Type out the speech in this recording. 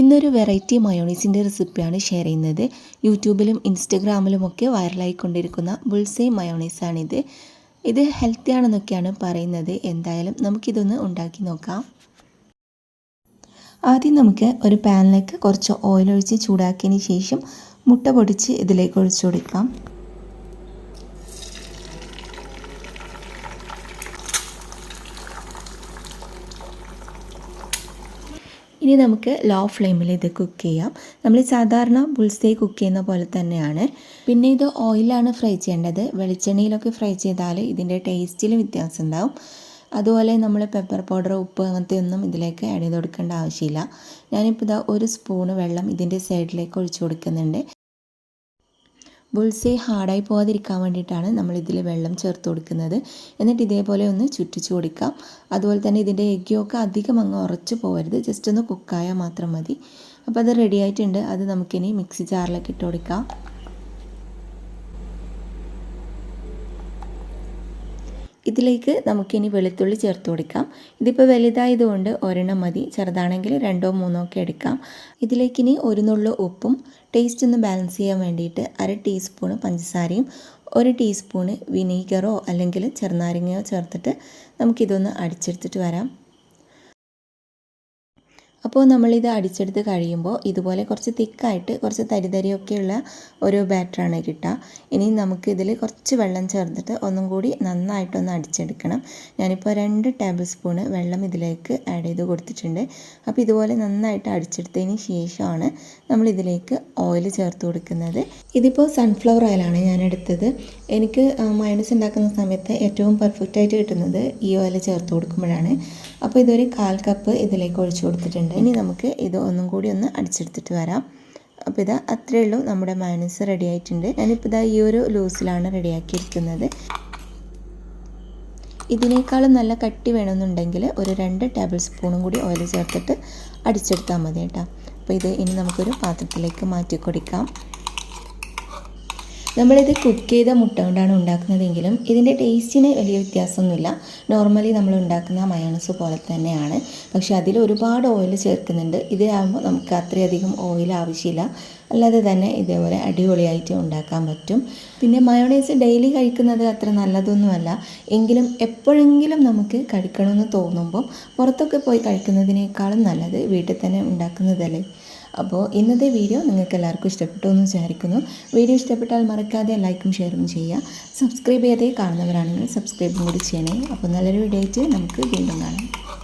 ഇന്നൊരു വെറൈറ്റി മയോണീസിന്റെ റെസിപ്പിയാണ് ഷെയർ ചെയ്യുന്നത്. യൂട്യൂബിലും ഇൻസ്റ്റഗ്രാമിലുമൊക്കെ വൈറലായിക്കൊണ്ടിരിക്കുന്ന ബുൾസൈ മയോണീസാണിത് ഇത് ഹെൽത്തി ആണെന്നൊക്കെയാണ് പറയുന്നത്. എന്തായാലും നമുക്കിതൊന്ന് ഉണ്ടാക്കി നോക്കാം. ആദ്യം നമുക്ക് ഒരു പാനിലേക്ക് കുറച്ച് ഓയിൽ ഒഴിച്ച് ചൂടാക്കിയതിന് ശേഷം മുട്ട പൊടിച്ച് ഇതിലേക്ക് ഒഴിച്ചു കൊടുക്കാം. ഇനി നമുക്ക് ലോ ഫ്ലെയിമിൽ ഇത് കുക്ക് ചെയ്യാം. നമ്മൾ സാധാരണ ബുൾസേ കുക്ക് ചെയ്യുന്ന പോലെ തന്നെയാണ്. പിന്നെ ഇത് ഓയിലാണ് ഫ്രൈ ചെയ്യേണ്ടത്. വെളിച്ചെണ്ണയിലൊക്കെ ഫ്രൈ ചെയ്താൽ ഇതിന്റെ ടേസ്റ്റിൽ വ്യത്യാസം ഉണ്ടാവും. അതുപോലെ നമ്മൾ പെപ്പർ പൗഡർ ഉപ്പ് അങ്ങനത്തെ ഒന്നും ഇതിലേക്ക് ആഡ് ചെയ്ത് കൊടുക്കേണ്ട ആവശ്യമില്ല. ഞാനിപ്പോൾ ഇതാ ഒരു സ്പൂണ് വെള്ളം ഇതിന്റെ സൈഡിലേക്ക് ഒഴിച്ചു കൊടുക്കുന്നുണ്ട്. ബുൾസേ ഹാർഡായി പോകാതിരിക്കാൻ വേണ്ടിയിട്ടാണ് നമ്മൾ വെള്ളം ചേർത്ത് കൊടുക്കുന്നത്. എന്നിട്ട് ഇതേപോലെ ഒന്ന് ചുറ്റിച്ചു കൊടുക്കാം. അതുപോലെ തന്നെ ഇതിന്റെ എഗ്ഗൊക്കെ അധികം അങ്ങ് ഉറച്ചു പോകരുത് ജസ്റ്റ് ഒന്ന് കുക്കായാൽ മാത്രം മതി. അപ്പോൾ അത് റെഡി ആയിട്ടുണ്ട്. അത് നമുക്കിനി മിക്സി ജാറിലേക്ക് ഇട്ട് കൊടുക്കാം. ഇതിലേക്ക് നമുക്കിനി വെളുത്തുള്ളി ചേർത്ത് കൊടുക്കാം. ഇതിപ്പോൾ വലുതായതുകൊണ്ട് ഒരെണ്ണം മതി. ചെറുതാണെങ്കിൽ രണ്ടോ മൂന്നോ ഒക്കെ എടുക്കാം. ഇതിലേക്കിനി ഒരു നുള്ളു ഉപ്പും ടേസ്റ്റ് ഒന്ന് ബാലൻസ് ചെയ്യാൻ വേണ്ടിയിട്ട് അര ടീസ്പൂണ് പഞ്ചസാരയും ഒരു ടീസ്പൂണ് വിനീഗറോ അല്ലെങ്കിൽ ചെറുനാരങ്ങയോ ചേർത്തിട്ട് നമുക്കിതൊന്ന് അടിച്ചെടുത്തിട്ട് വരാം. അപ്പോൾ നമ്മളിത് അടിച്ചെടുത്ത് കഴിയുമ്പോൾ ഇതുപോലെ കുറച്ച് തിക്കായിട്ട് കുറച്ച് തരിതരിയൊക്കെയുള്ള ഒരു ബാറ്ററാണ് കിട്ടുക. ഇനി നമുക്ക് ഇതിൽ കുറച്ച് വെള്ളം ചേർത്തിട്ട് ഒന്നും കൂടി നന്നായിട്ടൊന്ന് അടിച്ചെടുക്കണം. ഞാനിപ്പോൾ രണ്ട് ടേബിൾ സ്പൂണ് വെള്ളം ഇതിലേക്ക് ആഡ് ചെയ്ത് കൊടുത്തിട്ടുണ്ട്. അപ്പോൾ ഇതുപോലെ നന്നായിട്ട് അടിച്ചെടുത്തതിന് ശേഷമാണ് നമ്മൾ ഇതിലേക്ക് ഓയിൽ ചേർത്ത് കൊടുക്കുന്നത്. ഇതിപ്പോൾ സൺഫ്ലവർ ഓയിലാണ് ഞാൻ എടുത്തത്. എനിക്ക് മയണസ് ഉണ്ടാക്കുന്ന സമയത്ത് ഏറ്റവും പെർഫെക്റ്റായിട്ട് കിട്ടുന്നത് ഈ ഓയിൽ ചേർത്ത് കൊടുക്കുമ്പോഴാണ്. അപ്പോൾ ഇതൊരു കാൽ കപ്പ് ഇതിലേക്ക് ഒഴിച്ചു കൊടുത്തിട്ടുണ്ട്. ഇനി നമുക്ക് ഇത് ഒന്നും കൂടി ഒന്ന് അടിച്ചെടുത്തിട്ട് വരാം. അപ്പോൾ ഇതാ അത്രയേ ഉള്ളൂ നമ്മുടെ മയണസ് റെഡി ആയിട്ടുണ്ട്. ഞാനിപ്പോൾ ഇതാ ഈ ഒരു ലൂസിലാണ് റെഡിയാക്കിയിരിക്കുന്നത് ഇതിനേക്കാളും നല്ല കട്ടി വേണമെന്നുണ്ടെങ്കിൽ ഒരു രണ്ട് ടേബിൾ സ്പൂണും കൂടി ഓയിൽ ചേർത്തിട്ട് അടിച്ചെടുത്താൽ മതി കേട്ടോ അപ്പോൾ ഇത് ഇനി നമുക്കൊരു പാത്രത്തിലേക്ക് മാറ്റി കൊടുക്കാം നമ്മളിത് കുക്ക് ചെയ്ത മുട്ട കൊണ്ടാണ് ഉണ്ടാക്കുന്നതെങ്കിലും ഇതിന്റെ ടേസ്റ്റിന് വലിയ വ്യത്യാസമൊന്നുമില്ല. നോർമലി നമ്മൾ ഉണ്ടാക്കുന്ന മയോണസ് പോലെ തന്നെയാണ്. പക്ഷേ അതിൽ ഒരുപാട് ഓയിൽ ചേർക്കുന്നുണ്ട്. ഇതിലാകുമ്പോൾ നമുക്ക് അത്രയധികം ഓയിൽ ആവശ്യമില്ല. അല്ലാതെ തന്നെ ഇതേപോലെ അടിപൊളിയായിട്ട് ഉണ്ടാക്കാൻ പറ്റും. പിന്നെ മയോണൈസ് ഡെയിലി കഴിക്കുന്നത് അത്ര നല്ലതൊന്നുമല്ല. എങ്കിലും എപ്പോഴെങ്കിലും നമുക്ക് കഴിക്കണമെന്ന് തോന്നുമ്പോൾ പുറത്തൊക്കെ പോയി കഴിക്കുന്നതിനേക്കാളും നല്ലത് വീട്ടിൽ തന്നെ ഉണ്ടാക്കുന്നതല്ലേ? അപ്പോൾ ഇന്നത്തെ വീഡിയോ നിങ്ങൾക്ക് എല്ലാവർക്കും ഇഷ്ടപ്പെട്ടു എന്ന് വിചാരിക്കുന്നു. വീഡിയോ ഇഷ്ടപ്പെട്ടാൽ മറക്കാതെ ലൈക്കും ഷെയറും ചെയ്യുക. സബ്സ്ക്രൈബ് ചെയ്യാതെ കാണുന്നവരാണെങ്കിൽ സബ്സ്ക്രൈബും കൂടി ചെയ്യണേ. അപ്പോൾ നല്ലൊരു വീഡിയോ ആയിട്ട് നമുക്ക് വീണ്ടും കാണാം.